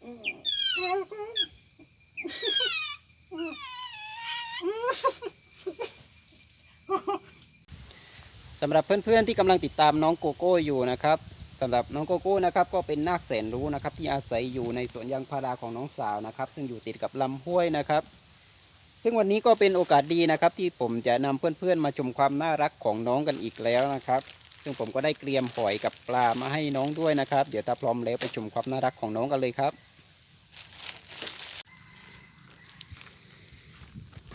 สำหรับเพื่อนๆที่กำลังติดตามน้องโกโก้อยู่นะครับสำหรับน้องโกโก้นะครับก็เป็นนาคแสนรู้นะครับ ที่อาศัยอยู่ในสวนยางพาราของน้องสาวนะครับ ซึ่งอยู่ติดกับลำห้วยนะครับ ซึ่งวันนี้ก็เป็นโอกาสดีนะครับ ที่ผมจะนำเพื่อนๆมาชมความน่ารักของน้องกันอีกแล้วนะครับ ซึ่งผมก็ได้เตรียมหอยกับปลามาให้น้องด้วยนะครับ เดี๋ยวถ้าพร้อมแล้วไปชมความน่ารักของน้องกันเลยครับ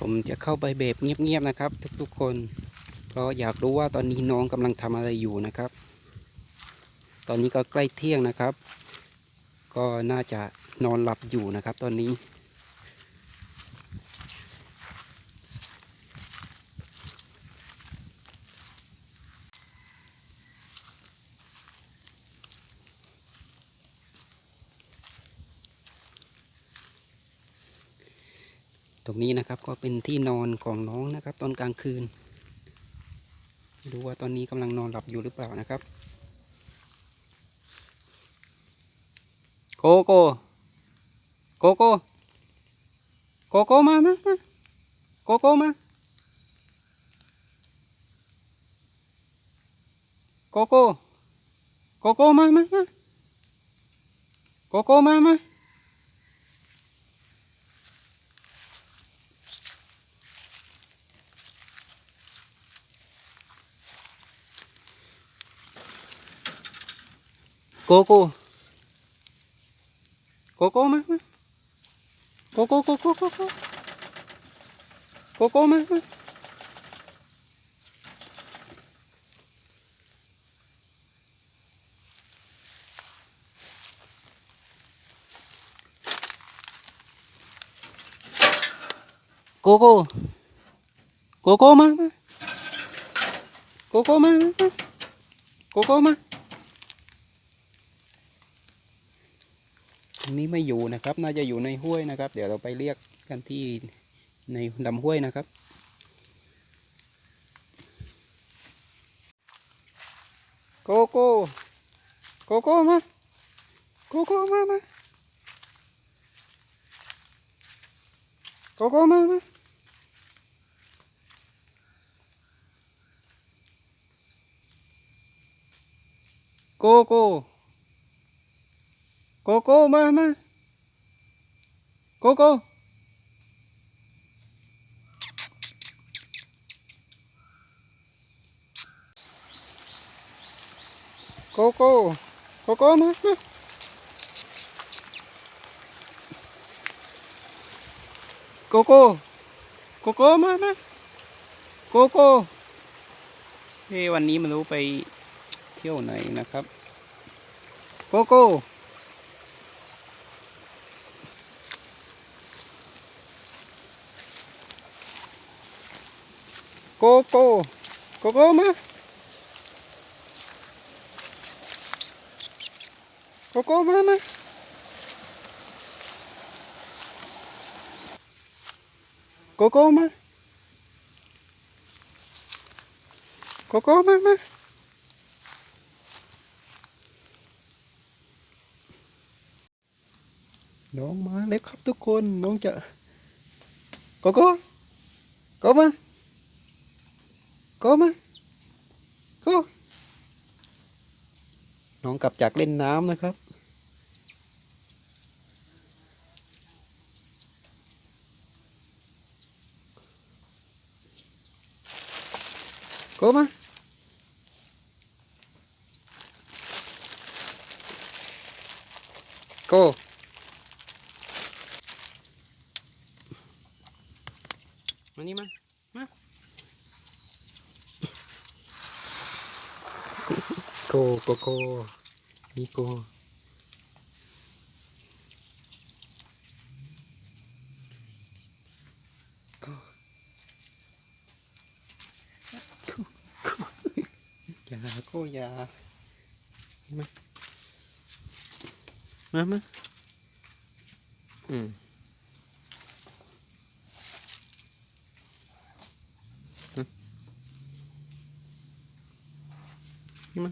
ผมจะเข้าไปเบบเงียบๆนะครับ ทุกๆคน เพราะอยากรู้ว่าตอนนี้น้องกำลังทำอะไรอยู่นะครับ ตอนนี้ก็ใกล้เที่ยงนะครับ ก็น่าจะนอนหลับอยู่นะครับ ตอนนี้ ตรงนี้นะครับก็เป็นที่นอนของน้องนะครับ ตอนกลางคืนไม่รู้ว่าตอนนี้กำลังนอนหลับอยู่หรือเปล่านะครับ โกโก้โกโก้โกโก้มามามาโกโก้มาโกโก้โกโก้มามามาโกโก้มามา โกโก้โกโก้มามาโกโก้โกโนนี้ไม่อยู่นะครับ น่าจะอยู่ในห้วยนะครับ เดี๋ยวเราไปเรียกกันที่ในลำห้วยนะครับ โกโก้โกโก้มาโกโก้มามาโกโก้มามาโกโก้ โกโก้มามาโกโก้โกโก้โกโก้มามาโกโก้โกโก้มามาโกโก้เฮ้วันนี้ไม่รู้ไปเที่ยวไหนนะครับ โกโก้ โกโก้โกโก้มาโกโก้มามาโกโก้มาโกโก้มามาน้องมาแล้วครับทุกคนน้องจะโกโก้โกมา ก็มาก็น้องกลับจากเล่นน้ำนะครับ ก็มาก็มานี่มา โกโกโกนี่โกโกโกโกอย่าโกอย่ามามามาอืมอืมนี่มา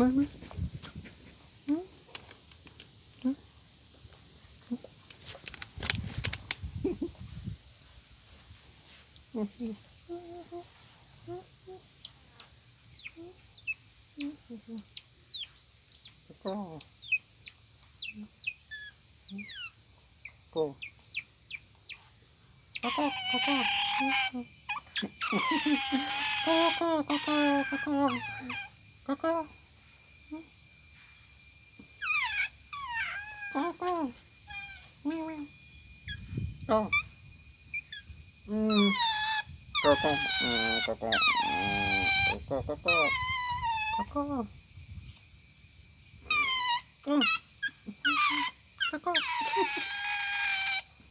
มามาก็ก็ก็ก็ก็ก็ก็ก็ก็ก็ก็ก็ก็ก็ Oh. Mm. Coco. Mm, coco. Mm, coco. Coco. Coco. Mm. Coco.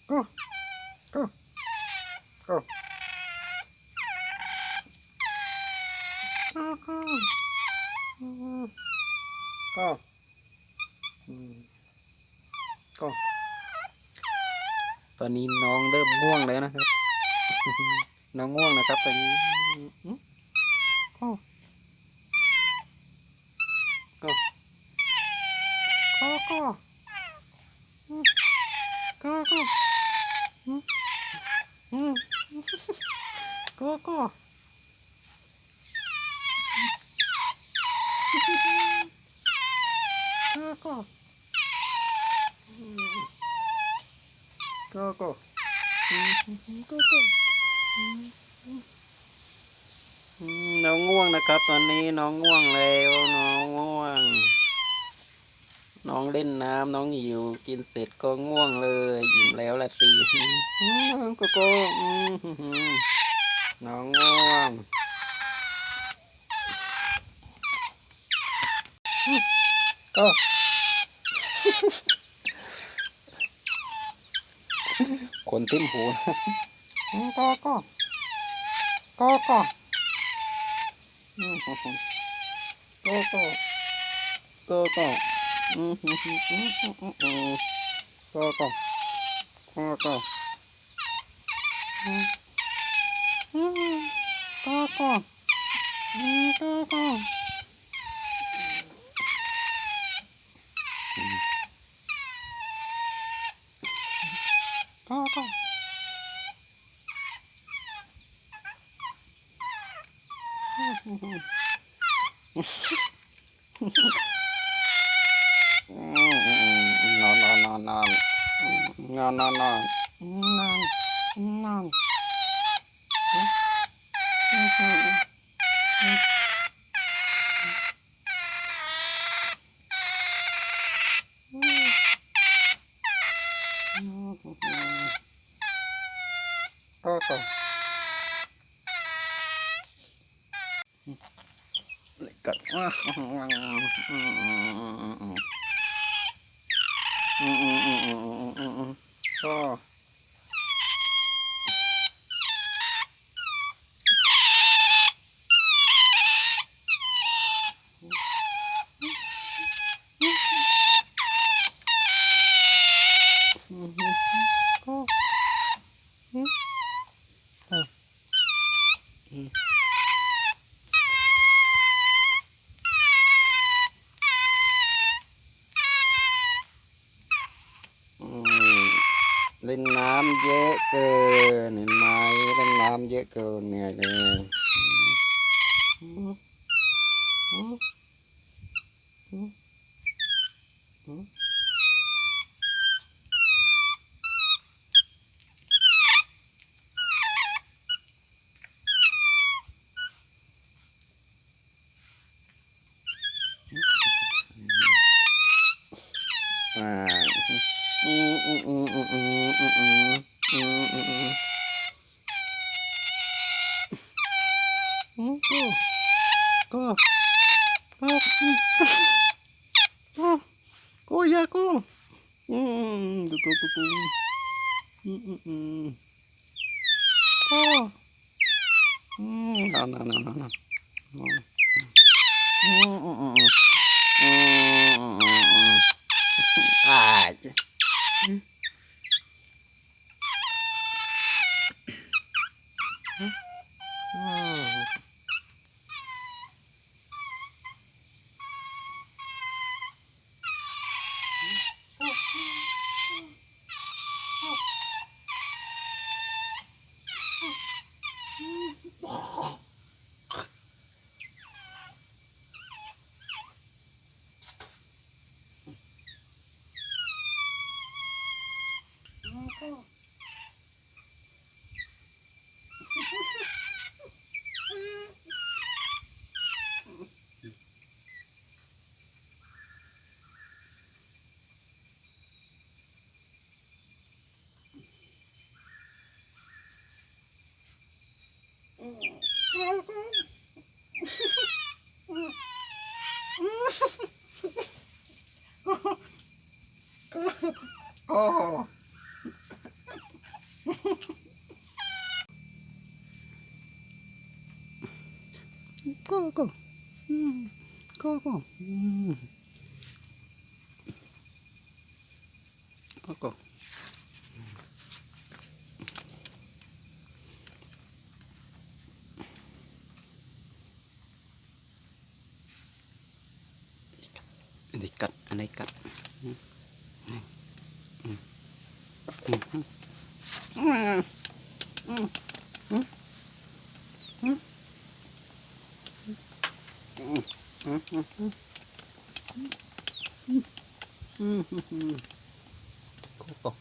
Go. Go. Go. Coco. Mm. Go. Mm. Go. ตอนนี้น้องเริ่มง่วงแล้วนะครับ น้องง่วงนะครับตอนนี้อืม Go. Go. Go, go. Mm. Go, go. Mm. Mm. Go, go. Go, go. Mm. Go, go. Mm. Go, go. Mm. อืมน้องง่วงนะครับ ตอนนี้น้องง่วงแล้วน้องง่วง น้องเล่นน้ำน้องหิวกินเสร็จก็ง่วงเลยอิ่มแล้วละสิอืมน้องโกโก้อืมน้องง่วง อืมก็คนทิ่มหูนะอืมก็ก็ก็ก็อืมก็ก็ ก็ก็นอนนอนนอนนอนนอนนอนนอนนอนนอน ก็ก็เลยกัดอะอืมอืมอืมอืมอืมอืมอืมอืม Ừ. ừ. Lên nam dễ cờ nên mai lên nam dễ cờ nè nè nah ko ko ko ya ko hmm duko duko hmm ko hmm na na na na na hmm hmm hmm আচ্ছা হুম โอ้ก็ก็อืมก็ก็อืมก็ก็อันนี้กั ดอันนี้กัดก็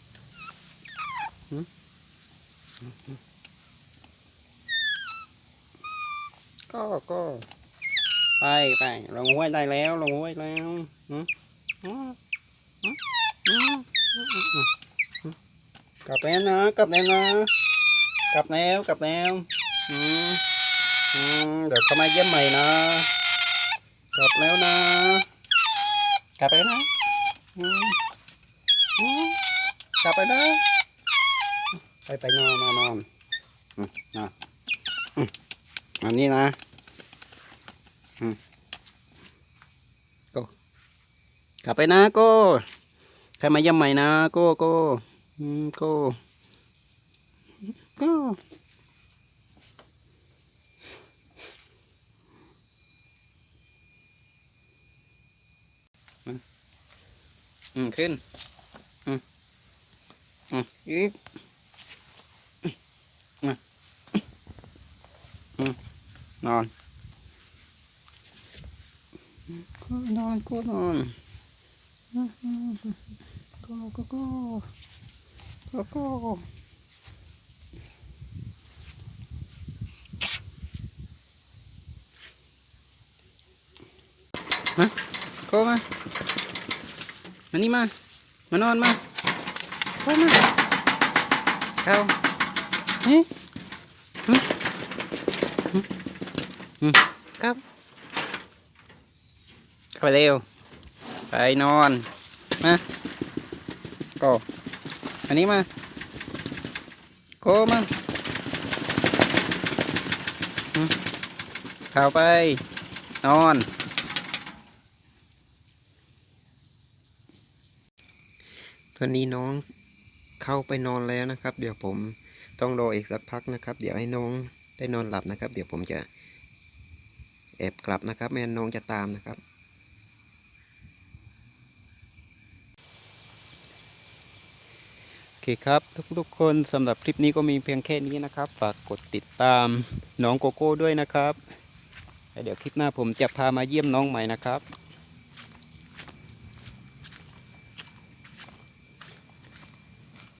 ก็ก็ไปไปลงห้ กลับแล้วนะกลับแล้วนะกลับแล้วกลับแล้วอืมอืมเดี๋ยวเขามาเยี่ยมใหม่นะ กลับแล้วนะ กลับไปนะอืมอืมกลับไปนะไปไปนอนนอนนอนนะอันนี้นะอืมก้กลับไปนะก้ใค รมาเยี่ยมใหม่นะโก้โก้โก้โก้อืมขึ้น อืมอืมอืมอืมนอนก็นอนก็นอน อืมอืมก็ก็ก็ก็ก็มาก็มามานี่มามานอนมาเข้ามาเข้าเฮ้ยหึหึครับเข้าไปเร็วไปนอนมา กอันนี้มาโกมาข้าไป นอน ตอนนี้น้องเข้าไปนอนแล้วนะครับ เดี๋ยวผมต้องรออีกสักพักนะครับ เดี๋ยวให้น้องได้นอนหลับนะครับ เดี๋ยวผมจะแอบกลับนะครับ แม่น้องจะตามนะครับ โอ เคครับ ทุกๆคนสำหรับคลิปนี้ก็มีเพียงแค่นี้นะครับ ฝากกดติดตามน้องโกโก้ด้วยนะครับแล้วเดี๋ยวคลิปหน้าผมจะพามาเยี่ยมน้องใหม่นะครับ